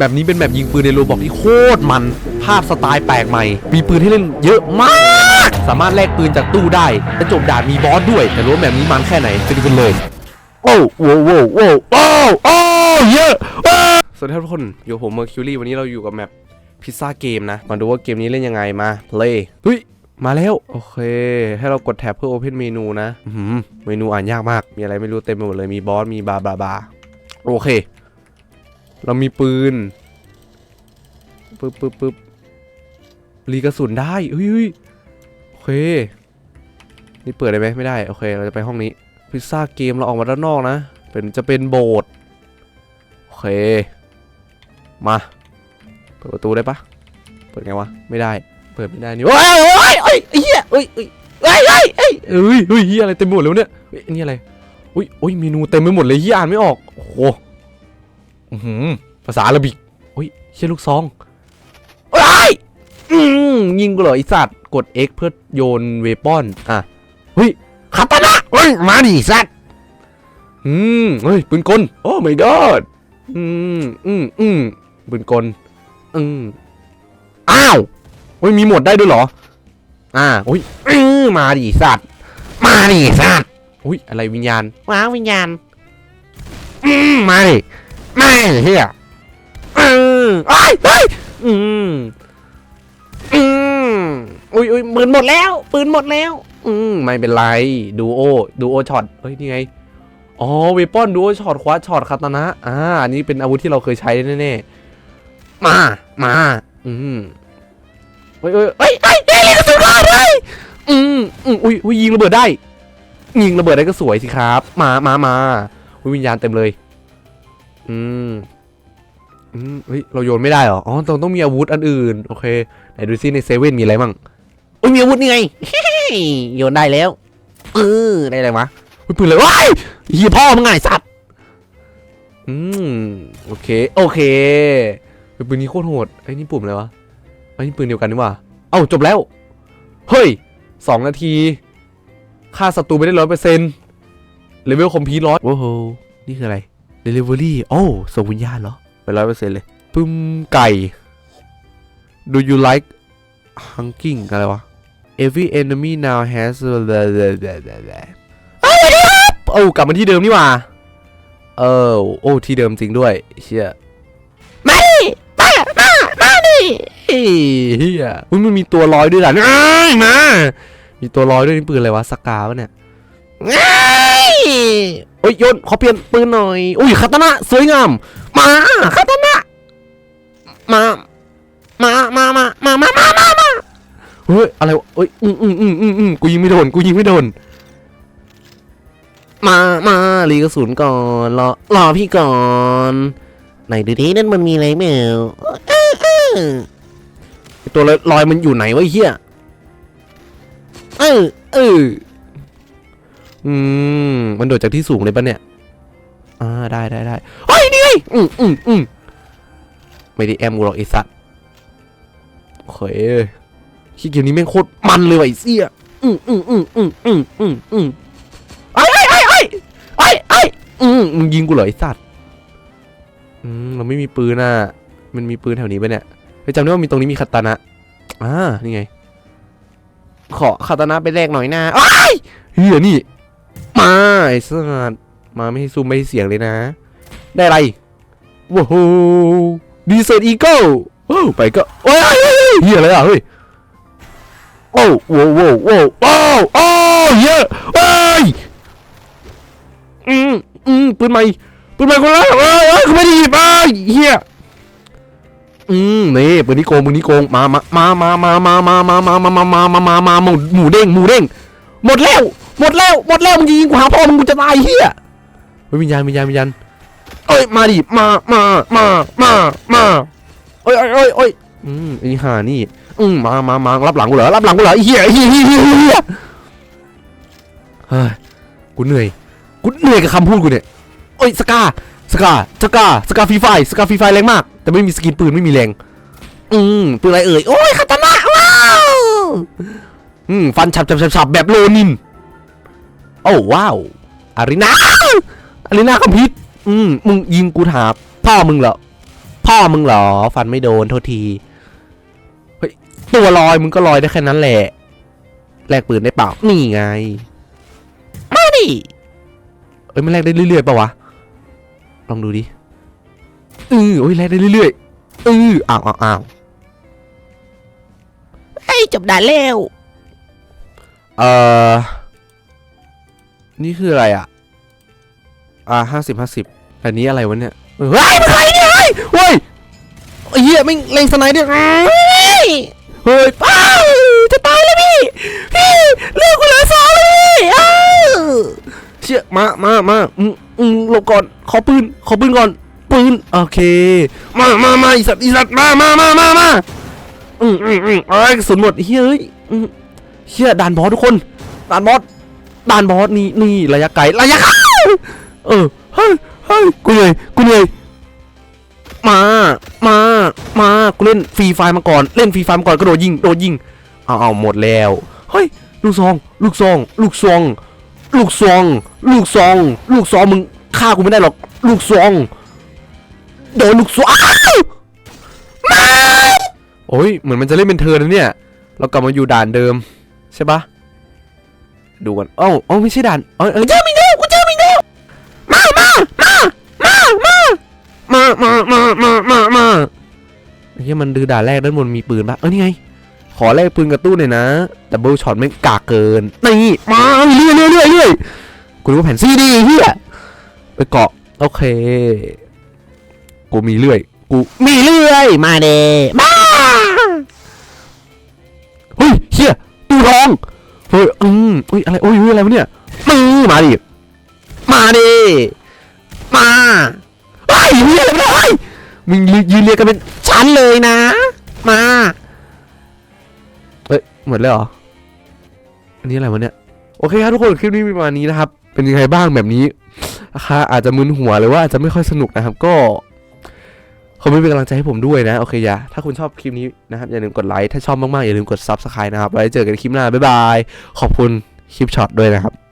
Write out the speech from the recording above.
แบบนี้เป็นแบบยิงปืนในโรบอกที่โคตรมัน ภาพสไตล์แปลกใหม่ มีปืนให้เล่นเยอะมาก สามารถแลกปืนจากตู้ได้และจบด่านมีบอสด้วย แต่รู้ว่าแบบนี้มันแค่ไหนไปดูกันเลย โอ้โหโว้โว้โอ้โอ้เยอะสวัสดีครับทุกคน อยู่กับผมเมอร์คิวรี่วันนี้เราอยู่กับแมปพิซซ่าเกมนะ มาดูว่าเกมนี้เล่นยังไงมา play เฮ้ย มาแล้ว โอเค ให้เรากดแท็บเพื่อ open เมนูนะอื้อหือเมนูอ่านยากมาก มีอะไรไม่รู้เต็มไปหมดเลย มีบอส มีบาบาบาโอเค เรามีปืนปึ๊บปึ๊บปึ๊บรีกระสุนได้เฮ้ยเฮ้ยโอเค นี่เปิดได้ไหมไม่ได้ โอเค เราจะไปห้องนี้ พิซซ่าเกมเราออกมาด้านนอกนะ เป็นจะเป็นโบสถ์โอเค มา เปิดประตูได้ปะเปิดไงวะ ไม่ได้ เปิดไม่ได้นี่โอ้ยโอ้ยโอ้ยเหี้ยเอ้ยเอ้ยเอ้ยเอ้ยเอ้ยเอ้ยเฮ้ยเฮียอะไรเต็มหมดเลยวเนี่ยเฮ้ยนี่อะไรอุ้ยอุ้ยเมนูเต็มไปหมดเลยเหี้ยอ่านไม่ออก โอ้ ภาษาอาหรับิกอุ้ยเชี่ยลูกซองเอ้ยอืมยิงกูเหรอไอสัตว์ กด X เพื่อโยนเวปอน อะ เฮ้ยคาตานะเฮ้ย มาดิสัตว์ อืม เฮ้ย ปืนกล โอ้ my god อืม อืม อืม ปืนกล อืม อ้าวเฮ้ย มีหมดได้ด้วยเหรอ อ่าอุ้ยอื้อมาดิสัตว์ มาดิสัตว์อุ้ย อะไรวิญญาณว้าววิญญาณ อืม มาดิ มาดิเฮียอืมไอ้ยเฮ้ยอืมอืมอุ้ยอุ้ยปืนหมดแล้ว ปืนหมดแล้ว อืมไม่เป็นไร ดูโอ ดูโอช็อตเฮ้ย นี่ไง อ๋อเวปอนดูโอช็อตคว้าช็อตคาตานะ อ่า อันนี้เป็นอาวุธที่เราเคยใช้แน่ๆ มา มา อืมเฮ้ยเฮ้ยเฮ้ยเฮ้ยเฮ้ยยิงกระสุนก่อนเลยอืมอืมอุ้ยอุ้ยยิงระเบิดได้ ยิงระเบิดได้ก็สวยสิครับ มามามาอุ้ยวิญญาณเต็มเลย อืมอืมเฮ้ยเราโยนไม่ได้เหรอ อ๋อต้องต้องมีอาวุธอันอื่น โอเค ไหนดูซิในเซเว่นมีอะไรบ้างอุ้ยมีอาวุธนี่ไงโยนได้แล้วเออได้อะไรวะปืนเลยว้ายเฮียพ่อมึงไงสัตว์อืมโอเค โอเคปืนนี้โคตรโหดไอ้นี่ปุ่มอะไรวะไอ้นี่ปืนเดียวกันนี่ว่าเอ้าจบแล้ว เฮ้ยสองนาทีฆ่าศัตรูไปได้ร้อยเปอร์เซ็นต์เลเวลคอมพิวต์ร้อยโอ้โหนี่คืออะไร Delivery โอ้ส่งวิญญาณเหรอไปร้อยเปอร์เซ็นต์เลยปึ้มไก่ Do you like hunking อะไรวะ Every enemy now has เอ้ยสวัสดีครับโอ้ากลับมาที่เดิมนี่หว่า เออโอ้ที่เดิมจริงด้วยเชี่ยมาดิมามามาดิเฮ้ยเฮียอุ๊ยมันมีตัวลอยด้วยล่ะเอ้ยมามีตัวลอยด้วยนี่ปืนอะไรวะสกาวะเนี่ยเอ้ยโอ้ยโยนขอเปลี่ยนปืนหน่อยอุ้ยคาตานะสวยงาม มาคาตานะมามามามามามามามามาเฮ้ยอะไรวะเฮ้ยอืมอืมอืมอืมอืมกูยิงไม่โดนกูยิงไม่โดนมามารีกระสุนก่อนรอรอพี่ก่อนไหนดูดินั่นมันมีอะไรไหมวเออเออตัวลอยมันอยู่ไหนวะเฮียเออเออ อืม มันโดดจากที่สูงเลยปะเนี่ย อ่า ได้ได้ได้เฮ้ย นี่ไงอืมอืมอืมไม่ได้แอมกูหรอกไอ้สัตว์โอเคขี้เกมนี้แม่งโคตรมันเลยว่ะไอ้เสี้ยอืมอืมอืมอืมอืมอืมอืมไอ้ไอ้ไอ้ไอ้ไอ้ไอ้อืมมึงยิงกูเหรอไอ้สัตว์ อืม เราไม่มีปืนอะ มันมีปืนแถวนี้ปะเนี่ยจำได้ว่ามีตรงนี้มีคาตานะอ่า นี่ไง ขอคาตานะไปแลกหน่อยนะไอ้าเฮียนี่ มาไอ้สัตว์มาไม่ให้ซูมไม่ให้เสียงเลยนะ ได้อะไรว้าวดีเซอร์อีเกิลไปก็โอ้ยเฮียอะไรอะเฮ้ยโอ้โว้โว้โว้โอ้โอ้เฮียเอ้ยอืมอืมปืนใหม่ปืนใหม่คนละเอ้ยเอ้ยกูไม่ได้หยิบไอ้เฮียอืมนี่ปืนนี้โกงปืนนี้โกงมามามามามามามามามามามามามามามาหมูหมูเด้งหมูเด้งหมดแล้ว หมดแล้วหมดแล้วมึงยิงกูหาพ่อมึงกูจะตายเฮียเฮ้ยวิญญาณวิญญาณวิญญาณเอ้ยมาดิมามามามามาเอ้ยเอ้ยเอ้ยเอ้ยอืมไอ้ห่านี่อืมมามามารับหลังกูเหรอรับหลังกูเหรอไอ้เหี้ยไอ้เหี้ยเหี้ยเหี้ยเหี้ยเฮ้ยกูเหนื่อยกูเหนื่อยกับคำพูดกูเนี่ยเอ้ยสกาสกาสกาสกาฟรีไฟสกาฟรีไฟแรงมาก แต่ไม่มีสกินปืนไม่มีแรงอืมปืนอะไรเอ่ยโอ้ยคาตานะว้าวอืมฟันฉับฉับฉับฉับแบบโลนิน โอ้ว้าวอารีนาอารีนาคอมพิวต์อืมมึงยิงกูถามพ่อมึงเหรอ พ่อมึงเหรอ ฟันไม่โดนโทษที เฮ้ย ตัวลอยมึงก็ลอยได้แค่นั้นแหละ แลกปืนได้เปล่า นี่ไง มาดิเอ้ยมันแลกได้เรื่อยๆป่าวะ ลองดูดิเออโอ้ยแลกได้เรื่อยๆเอออ้าวอ้าวอ้าวไอ้ยจบด่านแล้ว เอ่อ นี่คืออะไรอะ อ่าห้าสิบห้าสิบแต่นี้อะไรวะเนี่ยเฮ้ยมันใครเนี่ยเฮ้ยเฮ้ยไอ้เหี้ยไม่เล็งสไนด์เนี่ยเฮ้ยเฮ้ยป้าจะตายแล้วพี่ พี่เลือกกูเหลือสองเลยเชี่ยมามามาอืมอืมหลบก่อน ขอปืน ขอปืนก่อน ปืน โอเค มามามาอีสัตว์อีสัตว์มามามามามาอืมอืมอืมเอ้ยสุนหมดเฮ้ยอืมเชี่ยด่านบอสทุกคนด่านบอส ด่านบอสนี่นี่ระยะไกลระยะเออเฮ้ยเฮ้ยกูเหนื่อยกูเหนื่อยมามามากูเล่นฟรีไฟมาก่อนเล่นฟรีไฟมาก่อนกระโดดยิงโดดยิงเอาเอาหมดแล้วเฮ้ยลูกซอง ลูกซอง ลูกซอง ลูกซอง ลูกซอง ลูกซองมึงฆ่ากูไม่ได้หรอก ลูกซองโดนลูกซองมาโอ้ยเหมือนมันจะเล่นเป็นเธอนะเนี่ย เรากลับมาอยู่ด่านเดิม ใช่ปะ ดูกันเอ้าเอ้าไม่ใช่ด่านเอ้ยเอ้ยเจอมิงโดกูเจอมิงโดมามามามามามามามามามามาเฮียมันดือด่านแรกด้านบนมีปืนปะเออนี่ไง ขอแลกปืนกระตู้หน่อยนะดับเบิลช็อตไม่งกากเกินนี่มาเรื่อยเรื่อยเรื่อยเรื่อยกูรู้ว่าแผ่นซีดีเฮียไปเกาะโอเค กูมีเรื่อย กูมีเรื่อย มาเดมาเฮ้ยเฮียตู้ทอง เฮ้ยอืมเฮ้ยอะไรอ้ยเฮ้ยอะไรวะเนี่ยมือมาดิ มาดิ มาไอ้เฮียอะไรไม่ได้มึงยืนเรียงกันเป็นชั้นเลยนะ มาเอ้ยหมดแล้วเหรอ อันนี้อะไรวะเนี่ย โอเคครับทุกคนคลิปนี้มีประมาณนี้นะครับ เป็นยังไงบ้างแบบนี้นะคะอาจจะมึนหัวหรือว่าอาจจะไม่ค่อยสนุกนะครับก็ คอมเมนต์เป็นกำลังใจให้ผมด้วยนะ โอเคอย่าถ้าคุณชอบคลิปนี้นะครับ อย่าลืมกดไลค์ ถ้าชอบมากๆ อย่าลืมกด Subscribe นะครับ ไว้เจอกันในคลิปหน้า บ๊ายบาย ขอบคุณคลิปช็อตด้วยนะครับ